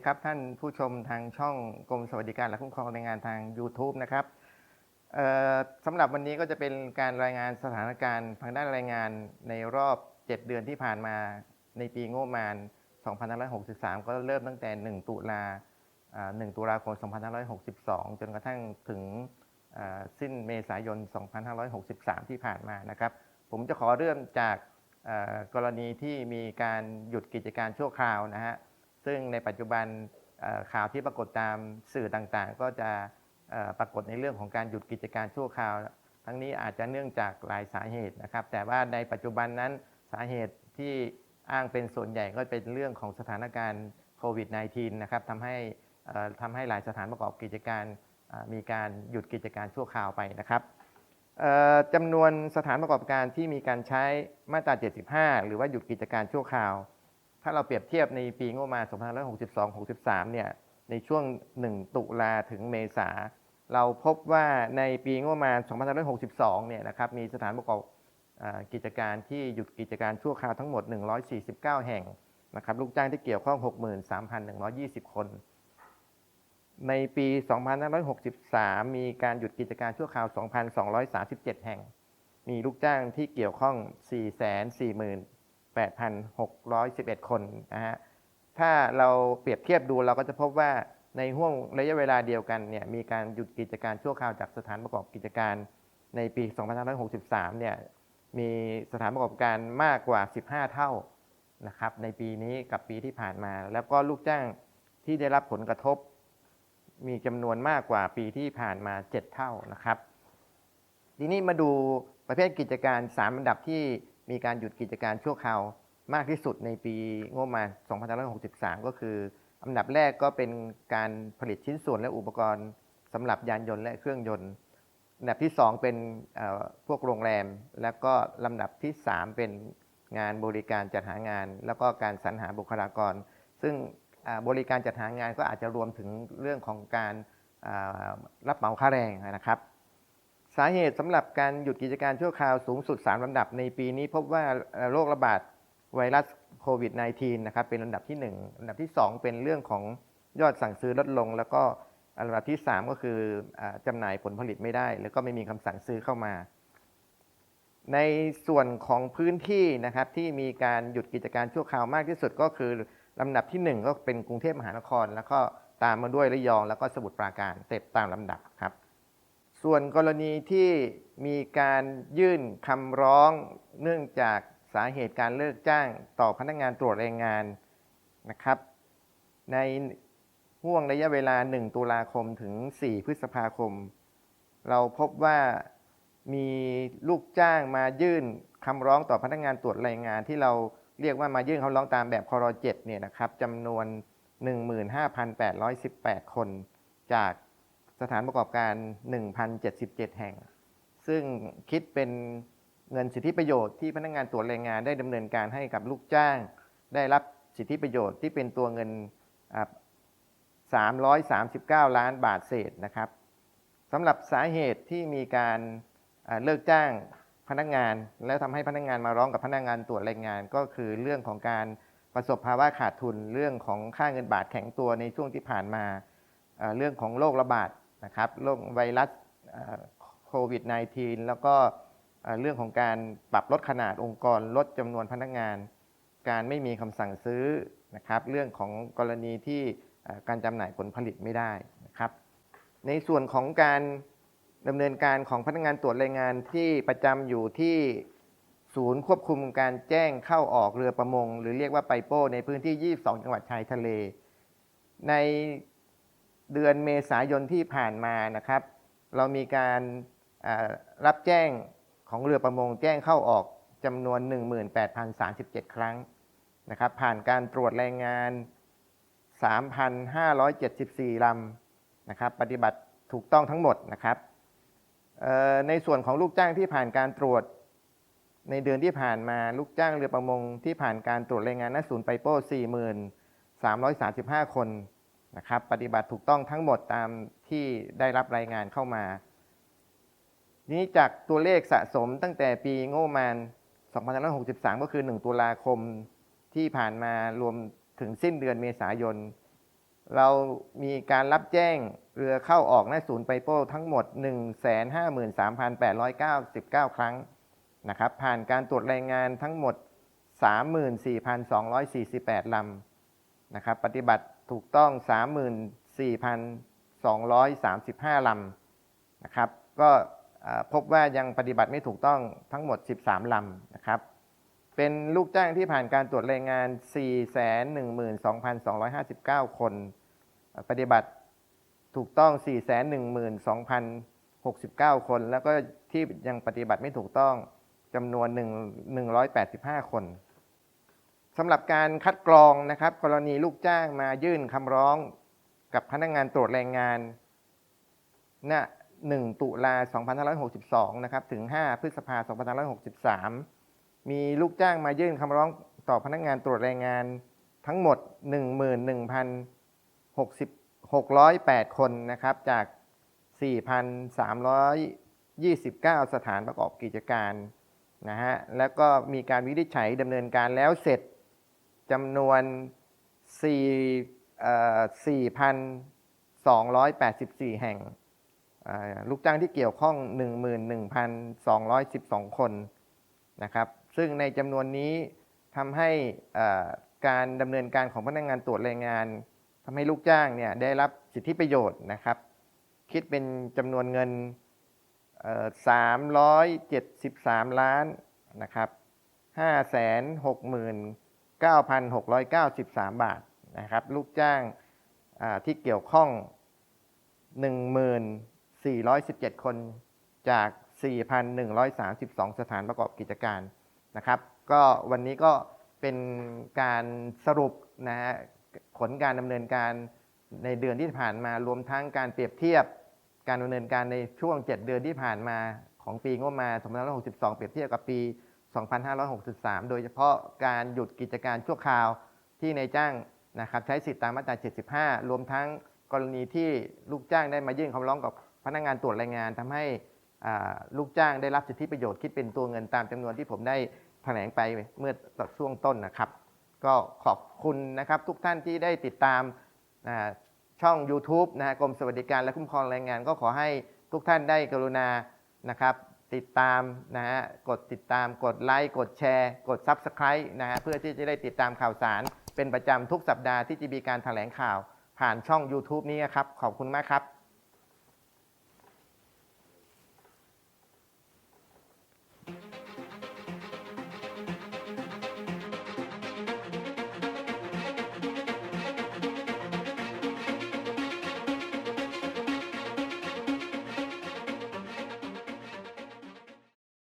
ดีครับท่านผู้ชมทางช่องกรมสวัสดิการและคุ้มครองแรงงานทาง YouTube นะครับสำหรับวันนี้ก็จะเป็นการรายงานสถานการณ์ทางด้านแรงงานในรอบ 7 เดือนที่ผ่านมาในปีงบประมาณ 2563 ก็เริ่มตั้งแต่ 1 ตุลา1ตุลาคม 2562 จนกระทั่งถึงสิ้นเมษายน 2563 ที่ผ่านมานะครับ ผมจะขอเริ่มจากกรณีที่มีการหยุดกิจการชั่วคราวนะฮะ ซึ่งในปัจจุบันข่าวที่ปรากฏตามสื่อต่างๆ ก็จะปรากฏในเรื่องของการหยุดกิจการชั่วคราว ทั้งนี้อาจจะเนื่องจากหลายสาเหตุนะครับ แต่ว่าในปัจจุบันนั้นสาเหตุที่อ้างเป็นส่วนใหญ่ก็เป็นเรื่องของสถานการณ์โควิด -19 นะครับทำให้ทำให้หลายสถานประกอบกิจการมีการหยุดกิจการชั่วคราวไปนะครับจำนวนสถานประกอบการที่มีการใช้มาตรา 75 หรือว่าหยุดกิจการชั่วคราว ถ้าเราเปรียบเทียบในปีงบประมาณ 2562-63 เนี่ย ในช่วง 1 ตุลาถึงเมษา เราพบว่าในปีงบประมาณ 2562 เนี่ยนะครับ มีสถานประกอบกิจการที่หยุดกิจการชั่วคราวทั้งหมด 149 แห่งนะครับ ลูกจ้างที่เกี่ยวข้อง 63,120 คน ในปี 2563 มีการหยุดกิจการชั่วคราว 2,237 แห่ง มีลูกจ้างที่เกี่ยวข้อง 4 4 0 0 0 8,611 คนนะฮะ ถ้าเราเปรียบเทียบดูเราก็จะพบว่าในห่วงระยะเวลาเดียวกันเนี่ยมีการหยุดกิจการชั่วคราวจากสถานประกอบกิจการในปี 2563 เนี่ยมีสถานประกอบการมากกว่า 15 เท่านะครับในปีนี้กับปีที่ผ่านมา แล้วก็ลูกจ้างที่ได้รับผลกระทบ มีจำนวนมากกว่าปีที่ผ่านมา 7 เท่านะครับ ทีนี้มาดูประเภทกิจการ 3 อันดับที่ มีการหยุดกิจการชั่วคราวมากที่สุดในปีงบประมาณ2563 ก็คืออันดับแรกก็เป็นการผลิตชิ้นส่วนและอุปกรณ์สำหรับยานยนต์และเครื่องยนต์อันดับที่ 2 เป็นพวกโรงแรม แล้วก็ลำดับที่ 3 เป็นงานบริการจัดหางาน แล้วก็การสรรหาบุคลากร ซึ่งบริการจัดหางานก็อาจจะรวมถึงเรื่องของการรับเหมาค่าแรงนะครับาเหตุสำหรับการหยุดกิจการชั่วคราวสูงสุด 3ลำดับในปีนี้พบว่าโรคระบาดไวรัสโควิด -19 นะครับเป็นลำดับที่1อันดับที่ 2 เป็นเรื่องของยอดสั่งซื้อลดลง แล้วก็อันดับที่ 3 ก็คืออาจำหน่ายผลผลิตไม่ได้ แล้วก็ไม่มีคำสั่งซื้อเข้ามา ในส่วนของพื้นที่นะครับที่มีการหยุดกิจการชั่วคราวมากที่สุดก็คือลำดับที่ 1 ก็เป็นกรุงเทพมหานคร แล้วก็ตามมาด้วยระยองแล้วก็สมุทรปราการเต็บตามลำดับครับ ส่วนกรณีที่มีการยื่นคำร้องเนื่องจากสาเหตุการเลิกจ้างต่อพนักงานตรวจแรงงานนะครับ ในห่วงระยะเวลา 1 ตุลาคมถึง 4 พฤษภาคม เราพบว่ามีลูกจ้างมายื่นคำร้องต่อพนักงานตรวจแรงงาน ที่เราเรียกว่ามายื่นคำร้องตามแบบคอร7เนี่ยนะครับจำนวน 15,818 คนจาก สถานประกอบการ 1,077 แห่ง ซึ่งคิดเป็นเงินสิทธิประโยชน์ที่พนักงานตรวจแรงงานได้ดำเนินการให้กับลูกจ้าง ได้รับสิทธิประโยชน์ที่เป็นตัวเงิน 339 ล้านบาทเศษนะครับสำหรับสาเหตุที่มีการเลิกจ้างพนักงาน แล้วทำให้พนักงานมาร้องกับพนักงานตรวจแรงงาน ก็คือเรื่องของการประสบภาวะขาดทุนเรื่องของค่าเงินบาทแข็งตัวในช่วงที่ผ่านมา เรื่องของโรคระบาด นะครับโรคไวรัสโควิด -19 แล้วก็เรื่องของการปรับลดขนาดองค์กรลดจำนวนพนักงาน การไม่มีคำสั่งซื้อนะครับเรื่องของกรณีที่การจำหน่ายผลผลิตไม่ได้นะครับในส่วนของการดำเนินการของพนักงานตรวจแรงงานที่ประจำอยู่ที่ศูนย์ควบคุมการแจ้งเข้าออกเรือประมง หรือเรียกว่าไปโป้ในพื้นที่ 22 จังหวัดชายทะเล ใน เดือนเมษายนที่ผ่านมานะครับ เรามีการรับแจ้งของเรือประมงแจ้งเข้าออกจำนวน 18,037 ครั้งนะครับผ่านการตรวจแรงงาน 3,574 ลำนะครับปฏิบัติถูกต้องทั้งหมดนะครับในส่วนของลูกจ้างที่ผ่านการตรวจ ในเดือนที่ผ่านมาลูกจ้างเรือประมงที่ผ่านการตรวจแรงงานณศูนย์ไปโป้40,335 คน นะครับปฏิบัติถูกต้องทั้งหมดตามที่ได้รับรายงานเข้ามา นี้จากตัวเลขสะสมตั้งแต่ปีงบประมาณ2563 ก็คือ 1 ตุลาคมที่ผ่านมารวมถึงสิ้นเดือนเมษายน เรามีการรับแจ้งเรือเข้าออกหน้าศูนย์ไปโป้ทั้งหมด 153,899 ครั้งนะครับผ่านการตรวจรายงานทั้งหมด 34,248 ลำนะครับปฏิบัติ ถูกต้อง 34,235 ลำนะครับ ก็พบว่ายังปฏิบัติไม่ถูกต้องทั้งหมด 13 ลำนะครับ เป็นลูกจ้างที่ผ่านการตรวจรายงาน 412,259 คนเอ่อปฏิบัติถูกต้อง 412,069 คน แล้วก็ที่ยังปฏิบัติไม่ถูกต้องจำนวน 1 185 คน สำหรับการคัดกรองนะครับ กรณีลูกจ้างมายื่นคำร้อง กับพนักงานตรวจแรงงานณ1ตุลา2562 นะครับ ถึง 5 พฤษภา2563 มีลูกจ้างมายื่นคำร้องต่อพนักงานตรวจแรงงานทั้งหมด 11,608 คนนะครับ จาก 4,329 สถานประกอบกิจการนะฮะ แล้วก็มีการวินิจฉัยดำเนินการแล้วเสร็จ จำนวน 4,284 แห่งอ่าลูกจ้างที่เกี่ยวข้อง 11,212 คนนะครับ ซึ่งในจำนวนนี้ทำให้การดำเนินการของพนักงานตรวจแรงงานทำให้ลูกจ้างเนี่ยได้รับสิทธิประโยชน์นะครับ คิดเป็นจำนวนเงินเอ่อ373 ล้านนะครับ 9,693 บาทนะครับ ลูกจ้างที่เกี่ยวข้อง 1417 คนจาก 4,132 สถานประกอบกิจการนะครับ ก็วันนี้ก็เป็นการสรุปนะฮะผลการดำเนินการในเดือนที่ผ่านมารวมทั้งการเปรียบเทียบการดำเนินการในช่วง 7 เดือนที่ผ่านมาของปีงบประมาณ2562 เปรียบเทียบกับปี 2563 โดยเฉพาะการหยุดกิจการชั่วคราวที่ในายจ้างนะครับใช้สิทธิตามมาตรา 75 รวมทั้งกรณีที่ลูกจ้างได้มายื่นคำร้องกับพนักงานตรวจรายงานทำให้ลูกจ้างได้รับสิทธิประโยชน์คิดเป็นตัวเงินตามจำนวนที่ผมได้แถลงไปเมื่อช่วงต้นนะครับ ก็ขอบคุณนะครับทุกท่านที่ได้ติดตามช่อง YouTube นะกรมสวัสดิการและคุ้มครองแรงงาน ก็ขอให้ทุกท่านได้กรุณานะครับ ติดตามนะฮะกดติดตามกดไลค์กดแชร์ กด Subscribe นะฮะเพื่อที่จะได้ติดตามข่าวสาร เป็นประจำทุกสัปดาห์ที่จะมีการแถลงข่าว ผ่านช่อง YouTube นี้ครับ ขอบคุณมากครับ